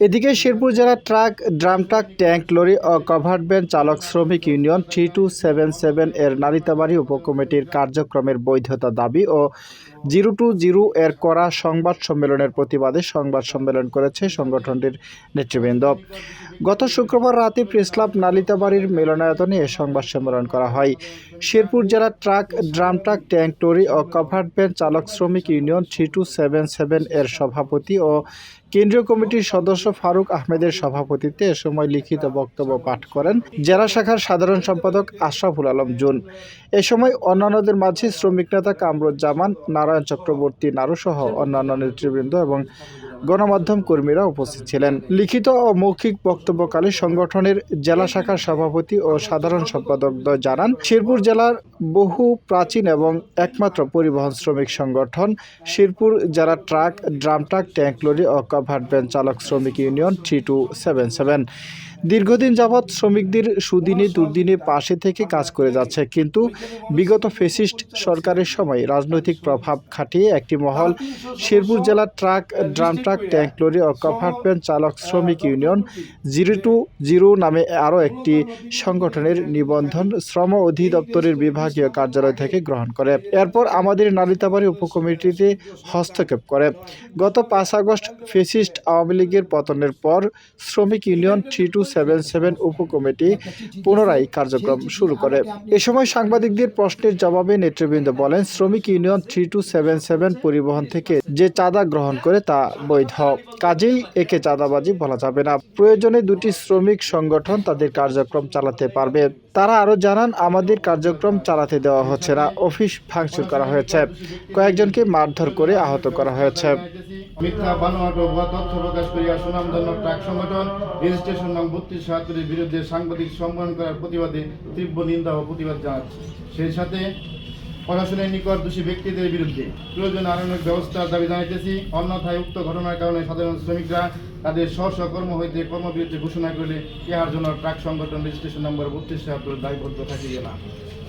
এদিকে শেরপুর জেলার truck, drum truck, tank, lorry ও covered van চালক শ্রমিক union three two seven seven এর নারিতাবাড়ি উপকমিটির কার্যক্রমের বৈধতা দাবি ও জিরো টু জিরো এর করা সংবাদ সম্মেলনের প্রতিবাদে সংবাদ সম্মেলন করেছে সংগঠনটির নেতৃবৃন্দ। গত শুক্রবার রাতে প্রেসক্লাব নালিতাবাড়ির মিলনায়তনে এ সংবাদ সম্মেলন করা হয়। শেরপুর জেলার truck, drum truck, tank lorry ও কভার্ড ভ্যান চালক শ্রমিক union three two seven seven এর সভাপতি ও কেন্দ্রীয় কমিটির সদস্য ফারুক আহমেদের সভাপতিত্বে এ সময় লিখিত বক্তব্য পাঠ করেন জেলা শাখার সাধারণ সম্পাদক আশরাফুল আলম জুন। এ সময় অন্যান্যদের মাঝে শ্রমিক নেতা কামরুজ্জামান নারায়ণ চক্রবর্তী নারুসহ অন্যান্য নেতৃবৃন্দ এবং গণমাধ্যম কর্মীরা উপস্থিত ছিলেন। লিখিত ও মৌখিক বক্তব্যকালে সংগঠনের জেলা শাখার সভাপতি ও সাধারণ সম্পাদকদ্বয় জানান, শেরপুর জেলার বহু প্রাচীন এবং একমাত্র পরিবহন শ্রমিক সংগঠন, শেরপুর জেলা truck, drum truck, tank lorry ও কভার্ড ভ্যান চালক শ্রমিক union three two seven seven. দীর্ঘদিন যাবৎ শ্রমিকদের সুদিনে, দুর্দিনে পাশে থেকে কাজ করে যাচ্ছে। কিন্তু বিগত ফেসিস্ট সরকারের সময় রাজনৈতিক প্রভাব খাটিয়ে একটি মহল, শেরপুর জেলার truck, drum truck, tank lorry ও কভার্টমেন্ট চালক শ্রমিক ইউনিয়ন জিরো টু জিরো নামে আরও একটি সংগঠনের নিবন্ধন শ্রম অধিদপ্তরের বিভাগীয় কার্যালয় থেকে গ্রহণ করে। এরপর আমাদের নালিতাবাড়ি উপকমিটিতে হস্তক্ষেপ করে। গত পাঁচ আগস্ট ফেসিস্ট আওয়ামী লীগের পতনের পর শ্রমিক union three two seven seven উপকমিটি পুনরায় কার্যক্রম শুরু করে। এ সময় সাংবাদিকদের প্রশ্নের জবাবে নেতৃবৃন্দ বলেন, শ্রমিক union three two seven seven পরিবহন থেকে যে চাঁদা গ্রহণ করে তা বৈধ। কাজেই একে চাঁদাবাজি বলা যাবে না। প্রয়োজনে দুটি শ্রমিক সংগঠন তাদের কার্যক্রম চালাতে পারবে। তারা আরও জানান, আমাদের কার্যক্রম চালাতে দেওয়া হচ্ছে না, অফিস ভাঙচুর করা হয়েছে। কয়েকজনকে মারধর করে আহত করা হয়েছে। মিথ্যা বানোয়াট ভুয়া তথ্য প্রকাশ করিয়া সুনামধন্য ট্রাক সংগঠন রেজিস্ট্রেশন নং বত্রিশ সাহাত্তরের বিরুদ্ধে সাংবাদিক সম্মেলন করার প্রতিবাদে তীব্র নিন্দা ও প্রতিবাদ জানাচ্ছে। সেই সাথে প্রশাসনের নিকট দোষী ব্যক্তিদের বিরুদ্ধে প্রয়োজন আইনানুগ ব্যবস্থার দাবি জানাইতেছি। অন্যথায় উক্ত ঘটনার কারণে সাধারণ শ্রমিকরা তাদের স্ব কর্ম হইতে কর্মবিরতি ঘোষণা করলে ইহার জন্য ট্রাক সংগঠন রেজিস্ট্রেশন নম্বর বত্রিশ সাহাত্তর দায়বদ্ধ থাকিবে না।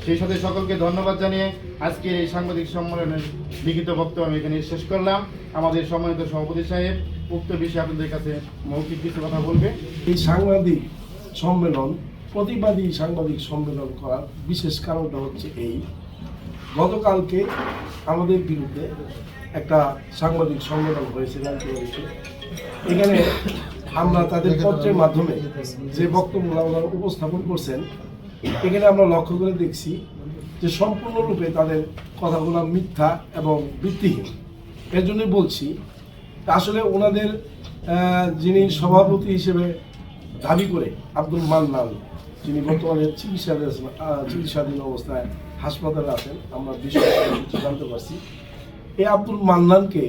সেই সাথে সকলকে ধন্যবাদ জানিয়ে আজকের এই সাংবাদিক সম্মেলনের লিখিত বক্তব্য আমি এখানে শেষ করলাম। আমাদের সম্মানিত সভাপতি সাহেব, উক্ত বিষয়ে আপনাদের কাছে মৌখিক কিছু কথা বলবে। এই সাংবাদিক সম্মেলন, প্রতিবাদী সাংবাদিক সম্মেলন করার বিশেষ কারণটা হচ্ছে এই। গতকালকে আমাদের বিরুদ্ধে একটা সাংবাদিক সম্মেলন হয়েছে। এখানে আমরা তাদের পত্রের মাধ্যমে যে বক্তব্যগুলো ওনারা উপস্থাপন করছেন, এখানে আমরা লক্ষ্য করে দেখছি যে সম্পূর্ণরূপে তাদের কথাগুলো মিথ্যা এবং ভিত্তিহীন। এর জন্যই বলছি, আসলে ওনাদের যিনি সভাপতি হিসেবে দাবি করে আব্দুল মান্নান, যিনি বর্তমানে চিকিৎসাধীন চিকিৎসাধীন অবস্থায় হাসপাতালে আছেন, আমরা বিষয়টা জানতে পারছি। এই আব্দুল মান্নানকে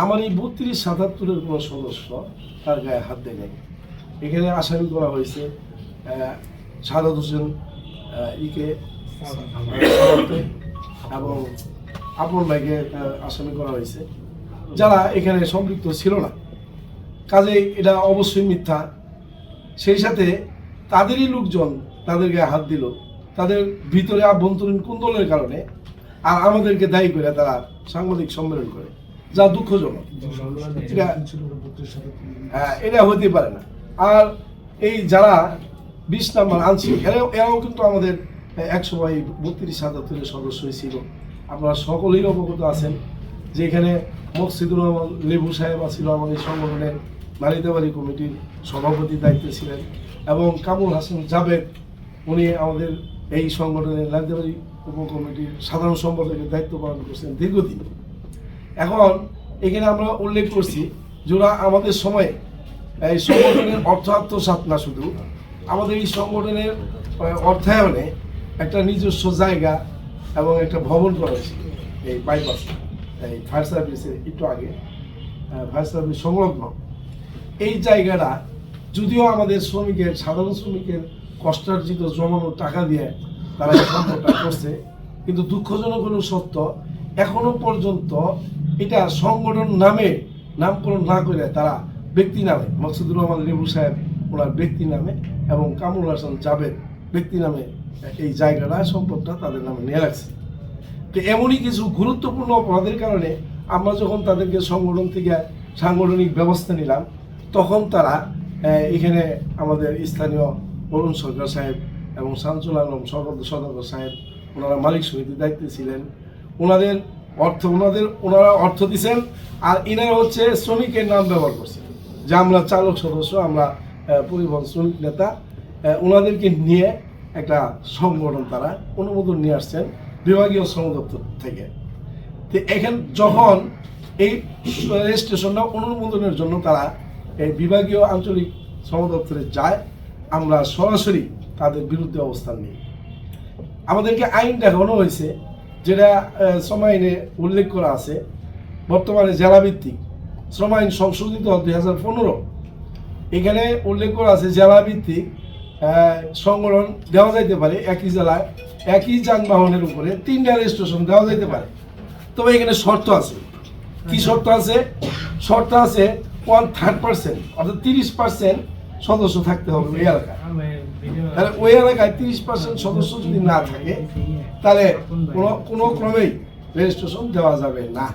আমার এই বত্রিশ সাতাত্তরের কোনো সদস্য তার গায়ে হাত দেয় এখানে আসামি করা হয়েছে সাদাত হোসেন ইকে এবং আপন ভাইকে আসামি করা হয়েছে। যারা এখানে সম্পৃক্ত ছিল না। কাজে এটা অবশ্যই মিথ্যা। সেই সাথে তাদেরই লোকজন তাদের গায়ে হাত দিল। তাদের ভিতরে আভ্যন্তরীণ কুন্দলের কারণে আর আমাদেরকে দায়ী করে তারা সাংবাদিক সম্মেলন করে। যা দুঃখজনক এটা- হ্যাঁ এটা হতে পারে না। আর এই যারা বিশ নাম্বার আনছি এরাও এরাও কিন্তু আমাদের এক সময় বত্রিশ সাতাত্তরের সদস্যই ছিল আপনারা সকলেই অবগত আছেন যে এখানে মকসিদুর রহমান লেবু সাহেব ছিল আমাদের সংগঠনের নারীদাবাড়ি কমিটির সভাপতি দায়িত্বে ছিলেন এবং কামুল হাসান জাবেদ, উনি আমাদের এই সংগঠনের নারীদাবাড়ি উপকমিটির সাধারণ সম্পাদকের দায়িত্ব পালন করছেন দীর্ঘদিন। এখন এখানে আমরা উল্লেখ করছি যে ওরা আমাদের সময়ে, এই সংগঠনের অর্থ আত্মসাত না শুধু, আমাদের এই সংগঠনের অর্থায়নে একটা নিজস্ব জায়গা এবং একটা ভবন করা হয়েছিল এই বাইপাস এই ফায়ার সার্ভিসের একটু আগে ফায়ার সার্ভিস সংলগ্ন। এই জায়গাটা যদিও আমাদের শ্রমিকের, সাধারণ শ্রমিকের কষ্টার্জিত জমানো টাকা দিয়ে তারা এই করছে, কিন্তু দুঃখজনক হলো সত্য, এখনও পর্যন্ত এটা সংগঠন নামে নামকরণ না করে তারা ব্যক্তি নামে, মকসুদুর রহমান লেবু সাহেব ওনার ব্যক্তি নামে এবং কামরুল হাসান জাবেদ ব্যক্তি নামে এই জায়গাটা সম্পদটা তাদের নামে নিয়ে রাখছে। তো এমনই কিছু গুরুত্বপূর্ণ অপরাধের কারণে আমরা যখন তাদেরকে সংগঠন থেকে সাংগঠনিক ব্যবস্থা নিলাম, তখন তারা এখানে আমাদের স্থানীয় অরুণ সরকার সাহেব এবং শামসুল আলম সদর সদর সাহেব, ওনারা মালিক সমিতির দায়িত্বে ছিলেন। ওনাদের অর্থ ওনাদের, ওনারা অর্থ দিচ্ছেন আর ইনারা হচ্ছে শ্রমিকের নাম ব্যবহার করছেন। যে আমরা চালক সদস্য, আমরা পরিবহন শ্রমিক নেতা ওনাদেরকে নিয়ে একটা সংগঠন তারা অনুমোদন নিয়ে আসছেন বিভাগীয় শ্রম দপ্তর থেকে। তো এখান যখন এই রেজিস্ট্রেশনটা অনুমোদনের জন্য তারা এই বিভাগীয় আঞ্চলিক শ্রম দপ্তরে যায়, আমরা সরাসরি তাদের বিরুদ্ধে অবস্থান নিই। আমাদেরকে আইন দেখানো হয়েছে যেটা শ্রম আইনে উল্লেখ করা আছে, বর্তমানে জেলাভিত্তিক। শ্রম আইন সংশোধিত দুই হাজার পনেরো। এখানে উল্লেখ করা আছে জেলাভিত্তিক সংগঠন দেওয়া যাইতে পারে একই জেলায়, একই যানবাহনের উপরে তিনটা রেজিস্ট্রেশন দেওয়া যাইতে পারে। তবে এখানে শর্ত আছে। কি শর্ত আছে? শর্ত আছে ওয়ান থার্ড পার্সেন্ট অর্থাৎ তিরিশ পার্সেন্ট সদস্য থাকতে হবে ওই এলাকায়। তাহলে ওই এলাকায় তিরিশ পার্সেন্ট সদস্য যদি না থাকে তাহলে কোনো কোনো ক্রমেই রেজিস্ট্রেশন দেওয়া যাবে না।